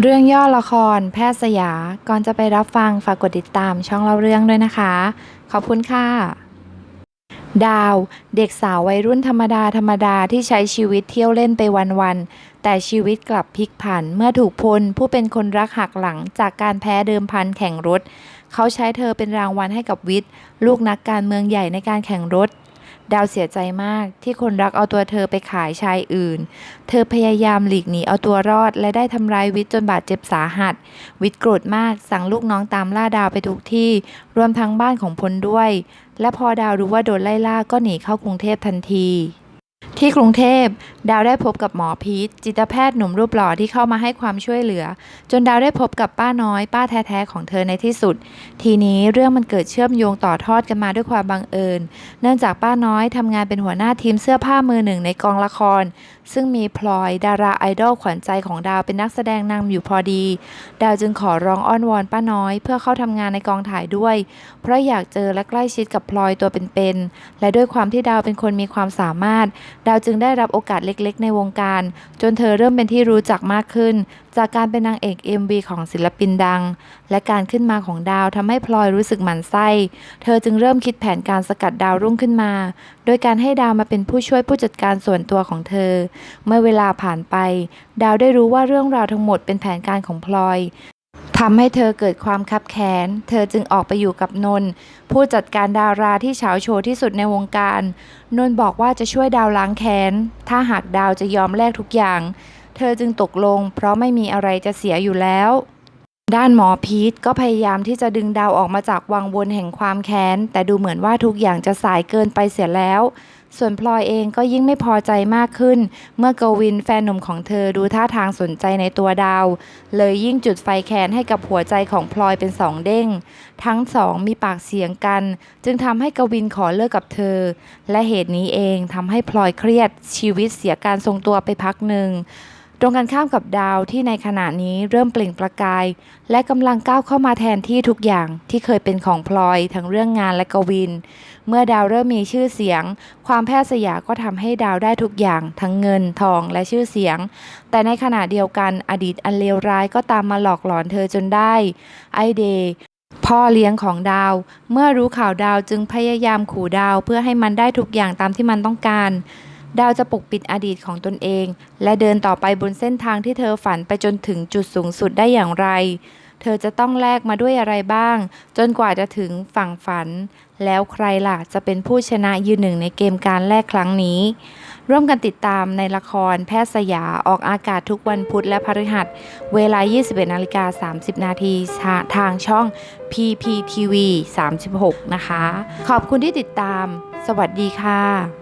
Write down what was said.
เรื่องย่อละคร แพทย์สยา ก่อนจะไปรับฟังฝากกดติดตามช่องเล่าเรื่องด้วยนะคะ ขอบคุณค่ะ ดาว เด็กสาววัยรุ่นธรรมดาธรรมดาที่ใช้ชีวิตเที่ยวเล่นไปวันๆ แต่ชีวิตกลับพลิกผันเมื่อถูกพล ผู้เป็นคนรักหักหลังจากการแพ้เดิมพันแข่งรถ เขาใช้เธอเป็นรางวัลให้กับวิทย์ ลูกนักการเมืองใหญ่ในการแข่งรถ ดาวเสียใจมากที่คนรักเอาตัวเธอไปขายชายอื่น เธอพยายามหลีกหนีเอาตัวรอดและได้ทำร้ายวิทย์จนบาดเจ็บสาหัส วิทย์โกรธมากสั่งลูกน้องตามล่าดาวไปทุกที่ รวมทั้งบ้านของพลด้วย และพอดาวรู้ว่าโดนไล่ล่าก็หนีเข้ากรุงเทพทันที ที่กรุงเทพ ดาวได้พบกับหมอพีทจิตแพทย์หนุ่มรูปหล่อที่เข้ามาให้ความช่วยเหลือ จนดาวได้พบกับป้าน้อย ป้าแท้ๆของเธอในที่สุด ทีนี้เรื่องมันเกิดเชื่อมโยงต่อทอดกันมาด้วยความบังเอิญ เนื่องจากป้าน้อยทำงานเป็นหัวหน้าทีมเสื้อผ้ามือหนึ่งในกองละคร ซึ่งมีพลอย ดาราไอดอลขวัญใจของดาวเป็นนักแสดงนำอยู่พอดี ดาวจึงขอร้องอ้อนวอนป้าน้อย เพื่อเข้าทำงานในกองถ่ายด้วย เพราะอยากเจอและใกล้ชิดกับพลอยตัวเป็นๆและด้วยความที่ดาวเป็นคนมีความสามารถดวจึงได้รับโอกาสเล็กๆ ในวงการ จนเธอเริ่มเป็นที่รู้จักมากขึ้น จากการเป็นนางเอก MV ของศิลปินดัง และการขึ้นมาของดาวทำให้พลอยรู้สึกหมั่นไส้ เธอจึงเริ่มคิดแผนการสกัดดาวรุ่งขึ้นมา โดยการให้ดาวมาเป็นผู้ช่วยผู้จัดการส่วนตัวของเธอ เมื่อเวลาผ่านไป ดาวได้รู้ว่าเรื่องราวทั้งหมดเป็นแผนการของพลอย ทำให้เธอเกิดความคับแค้น เธอจึงออกไปอยู่กับนนท์ผู้จัดการดาราที่เฉาโชว์ที่สุดในวงการ นนท์บอกว่าจะช่วยดาวล้างแค้น ถ้าหากดาวจะยอมแลกทุกอย่าง เธอจึงตกลง เพราะไม่มีอะไรจะเสียอยู่แล้ว ด้านหมอพีทก็พยายามที่จะดึงดาวออกมาจากวังวนแห่งความแค้น แต่ดูเหมือนว่าทุกอย่างจะสายเกินไปเสียแล้ว ส่วนพลอยเองก็ยิ่งไม่พอใจมากขึ้น เมื่อกวินแฟนหนุ่มของเธอดูท่าทางสนใจในตัวดาว เลยยิ่งจุดไฟแค้นให้กับหัวใจของพลอยเป็นสองเด้ง ทั้งสองมีปากเสียงกัน จึงทำให้กวินขอเลิกกับเธอ และเหตุนี้เองทำให้พลอยเครียดชีวิตเสียการทรงตัวไปพักหนึ่ง ตรงกันข้ามกับดาวที่ในขณะนี้เริ่มเปล่งประกาย และกำลังก้าวเข้ามาแทนที่ทุกอย่างที่เคยเป็นของพลอยทั้งเรื่องงานและกวิน เมื่อดาวเริ่มมีชื่อเสียง ความแพทย์สยาก็ทำให้ดาวได้ทุกอย่าง ทั้งเงินทองและชื่อเสียง แต่ในขณะเดียวกันอดีตอันเลวร้ายก็ตามมาหลอกหลอนเธอจนได้ ไอเดย์พ่อเลี้ยงของดาว เมื่อรู้ข่าวดาวจึงพยายามขู่ดาวเพื่อให้มันได้ทุกอย่างตามที่มันต้องการ ดาวจะปกปิดอดีตของตนเอง และเดินต่อไปบนเส้นทางที่เธอฝันไปจนถึงจุดสูงสุดได้อย่างไร เธอจะต้องแลกมาด้วยอะไรบ้าง จนกว่าจะถึงฝั่งฝัน แล้วใครล่ะจะเป็นผู้ชนะยืนหนึ่งในเกมการแลกครั้งนี้ ร่วมกันติดตามในละครแพทย์สยาออกอากาศทุกวันพุธและพฤหัส เวลา 21นาฬิกา30 นาทีทางช่อง PPTV 36 นะคะ ขอบคุณที่ติดตาม สวัสดีค่ะ